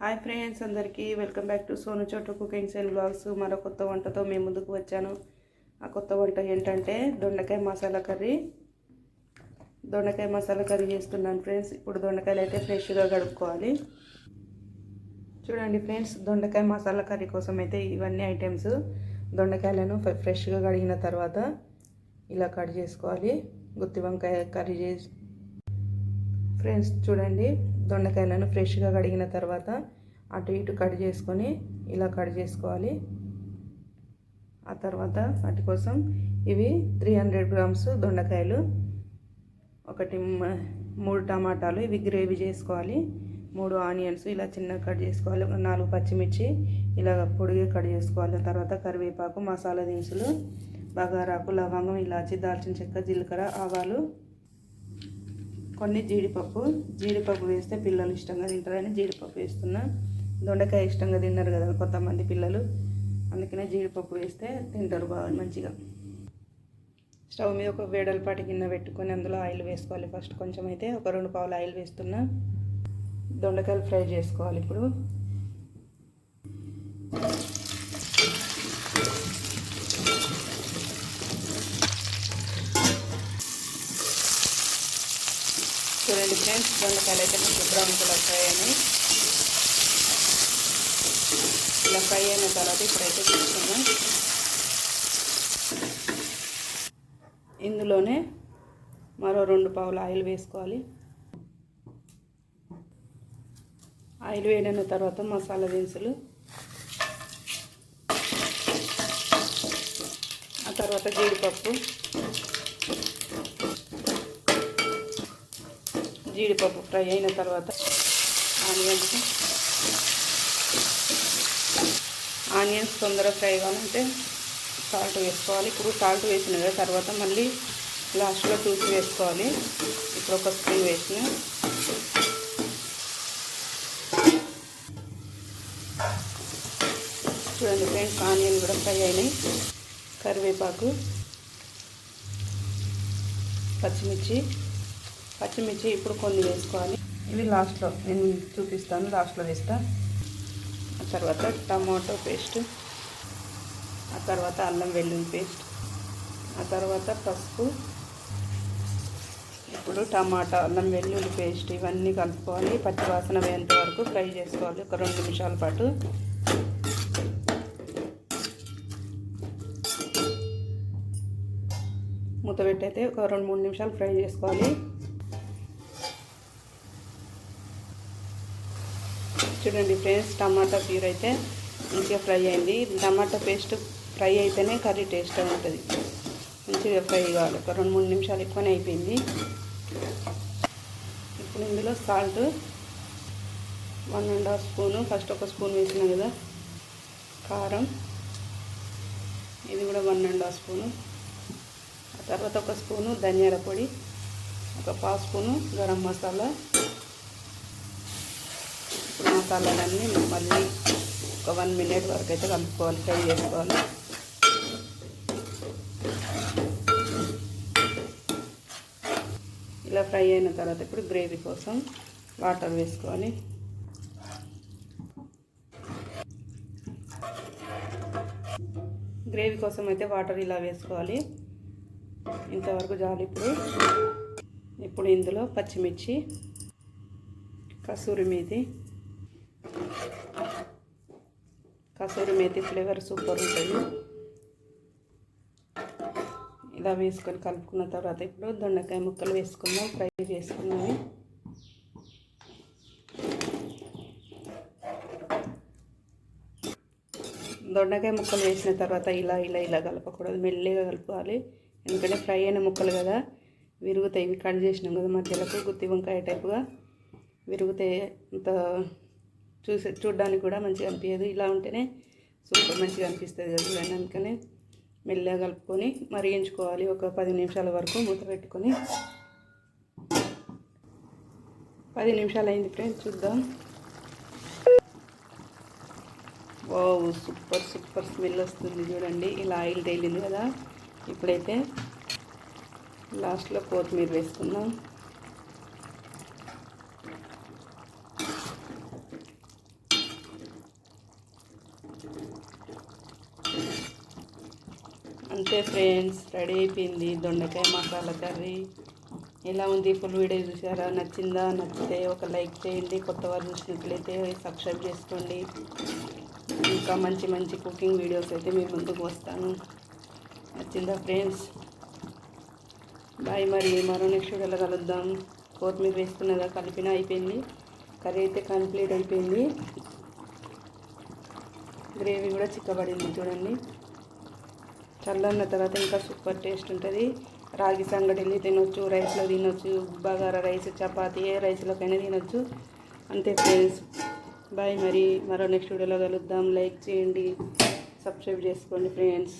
Hi friends అందరికీ welcome back to Sonu Chotu cooking cell blogs. మరో కొత్త వంటతో మేము ముందుకు వచ్చాను. ఆ కొత్త వంట ఏంటంటే దొండకాయ మసాలా కర్రీ. దొండకాయ మసాలా కర్రీ చేస్తున్నాను ఫ్రెండ్స్. ఇప్పుడు దొండకాయలు అయితే ఫ్రెష్గా కడుక్కోవాలి. చూడండి ఫ్రెండ్స్ దొండకాయ మసాలా కర్రీ కోసం అయితే ఇవన్నీ ఐటమ్స్. దొండకాయలను ఫ్రెష్గా కడిగిన తర్వాత ఇలా కట్ చేసుకోవాలి. గుత్తి వంకాయ కర్రీ చేసి ఫ్రెండ్స్ చూడండి. దొండకాయలను ఫ్రెష్గా కడిగిన తర్వాత అటు ఇటు కట్ చేసుకొని ఇలా కట్ చేసుకోవాలి. ఆ తర్వాత వాటి కోసం ఇవి త్రీ హండ్రెడ్ గ్రామ్స్ దొండకాయలు ఒకటి మూడు టమాటాలు ఇవి గ్రేవీ చేసుకోవాలి. మూడు ఆనియన్స్ ఇలా చిన్నగా కట్ చేసుకోవాలి. ఒక నాలుగు పచ్చిమిర్చి ఇలా పొడిగా కట్ చేసుకోవాలి. తర్వాత కరివేపాకు మసాలా దినుసులు బగారాకు లవంగం ఇలాచి దాల్చిన చెక్క జీలకర్ర ఆవాలు కొన్ని జీడిపప్పు జీడిపప్పు వేస్తే పిల్లలు ఇష్టంగా తింటారని జీడిపప్పు వేస్తున్నా. దొండకాయ ఇష్టంగా తిన్నారు కదా కొంతమంది పిల్లలు. అందుకనే జీడిపప్పు వేస్తే తింటారు బాగా మంచిగా. స్టవ్ మీద ఒక వేడలపాటి గిన్నె పెట్టుకొని అందులో ఆయిల్ వేసుకోవాలి. ఫస్ట్ కొంచెం అయితే ఒక రెండు పావులు ఆయిల్ వేస్తున్నా. దొండకాయలు ఫ్రై చేసుకోవాలి ఇప్పుడు. చూడండి ఫ్రెండ్స్ దొండకాయలు అయితే కొంచెం బ్రౌన్ కలర్ ఫ్రై అయినాయి. ఇలా ఫ్రై అయిన తర్వాత ఇప్పుడైతే తీసుకున్నాం ఇందులోనే మరో రెండు పావులు ఆయిల్ వేసుకోవాలి. ఆయిల్ వేడిన తర్వాత మసాలా దినుసులు. ఆ తర్వాత జీడిపప్పు. జీడిపప్పు ఫ్రై అయిన తర్వాత ఆనియన్స్. ఆనియన్స్ తొందరగా ఫ్రై కావాలంటే సాల్ట్ వేసుకోవాలి. ఇప్పుడు సాల్ట్ వేసిన కదా తర్వాత మళ్ళీ లాస్ట్లో చూసి వేసుకోవాలి. ఇప్పుడు ఒక స్పూన్ వేసిన. చూడండి ఫ్రెండ్స్ ఆనియన్ కూడా ఫ్రై అయినాయి. కరివేపాకు పచ్చిమిర్చి పచ్చిమిర్చి ఇప్పుడు కొన్ని వేసుకోవాలి. ఇవి లాస్ట్లో నేను చూపిస్తాను లాస్ట్లో వేస్తా. ఆ తర్వాత టమాటో పేస్ట్ ఆ తర్వాత అల్లం వెల్లుల్లి పేస్ట్ ఆ తర్వాత పసుపు ఇప్పుడు టమాటా అల్లం వెల్లుల్లి పేస్ట్ ఇవన్నీ కలుపుకోవాలి. పచ్చివాసన వేయంత వరకు ఫ్రై చేసుకోవాలి ఒక రెండు నిమిషాల పాటు. మూత పెట్టయితే ఒక రెండు మూడు నిమిషాలు ఫ్రై చేసుకోవాలి. చూడండి ఫ్రెండ్స్ టమాటా ప్యూర్ అయితే మంచిగా ఫ్రై అయింది. టమాటా పేస్ట్ ఫ్రై అయితేనే కర్రీ టేస్ట్ ఉంటుంది. మంచిగా ఫ్రై కావాలి. ఒక రెండు మూడు నిమిషాలు ఎక్కువనే అయిపోయింది. ఇప్పుడు ఇందులో salt one and half spoon first ఒక స్పూన్ వేసినాం కదా కారం ఇది కూడా వన్ అండ్ హాఫ్ స్పూను. ఆ తర్వాత ఒక స్పూను ధనియాల పొడి ఒక పావు స్పూను గరం మసాలా మసాలాలన్నీ మళ్ళీ ఒక వన్ మినిట్ వరకు అయితే కలుపుకోవాలి ఫ్రై చేసుకోవాలి. ఇలా ఫ్రై అయిన తర్వాత ఇప్పుడు గ్రేవీ కోసం వాటర్ వేసుకోవాలి గ్రేవీ కోసం అయితే వాటర్ ఇలా వేసుకోవాలి. ఇంతవరకు చాలు ఇప్పుడు. ఇప్పుడు ఇందులో పచ్చిమిర్చి కసూరి మీది కసూరి మేతి ఫ్లేవర్ సూపర్ ఉంటుంది. ఇలా వేసుకొని కలుపుకున్న తర్వాత ఇప్పుడు దొండకాయ ముక్కలు వేసుకుందాం ఫ్రై చేసుకున్నాము దొండకాయ ముక్కలు వేసిన తర్వాత ఇలా ఇలా ఇలా కలపకూడదు మెల్లిగా కలుపుకోవాలి ఎందుకంటే ఫ్రై అయిన ముక్కలు కదా విరుగుతాయి. ఇవి కట్ చేసినాం కదా మధ్యలోకి గుత్తి వంకాయ టైపుగా. విరుగుతాయి అంత చూసే చూడడానికి కూడా మంచిగా అనిపించదు ఇలా ఉంటేనే సూపర్ మంచిగా అనిపిస్తుంది కదా చూడండి అందుకనే మెల్లగా కలుపుకొని మరిగించుకోవాలి ఒక పది నిమిషాల వరకు మూత పెట్టుకొని. పది నిమిషాలు అయింది ఫ్రెండ్స్ చూద్దాం. వావ్ సూపర్ సూపర్ స్మెల్ వస్తుంది చూడండి. ఇలా ఆయిల్ తేలింది కదా. ఇప్పుడైతే లాస్ట్లో కొత్తిమీర వేసుకుందాం. అంతే ఫ్రెండ్స్ రెడీ అయిపోయింది. దొండకాయ మసాలా కర్రీ. ఎలా ఉంది? ఫుల్ వీడియో చూసారా నచ్చిందా? నచ్చితే ఒక లైక్ చేయండి. కొత్త వారు చూసినట్లయితే సబ్స్క్రైబ్ చేసుకోండి. ఇంకా మంచి మంచి కుకింగ్ వీడియోస్ అయితే మీ ముందుకు వస్తాను. నచ్చిందా ఫ్రెండ్స్? బాయ్ మరి. మరో నెక్స్ట్ వీడియోలో కలుద్దాం. కొత్తిమీర వేసుకున్నదా? కలిపిన అయిపోయింది. కర్రీ అయితే కంప్లీట్ అయిపోయింది. గ్రేవీ కూడా చిక్కబడింది. చూడండి. చల్లన్న తర్వాత ఇంకా సూపర్ టేస్ట్ ఉంటుంది. రాగి సంగటిని తినొచ్చు రైస్లో తినొచ్చు బగారా రైస్ చపాతీ ఏ రైస్లోకైనా తినొచ్చు. అంతే ఫ్రెండ్స్. బాయ్ మరి. మరో నెక్స్ట్ వీడియోలో కలుద్దాం. లైక్ చేయండి. సబ్స్క్రైబ్ చేసుకోండి ఫ్రెండ్స్.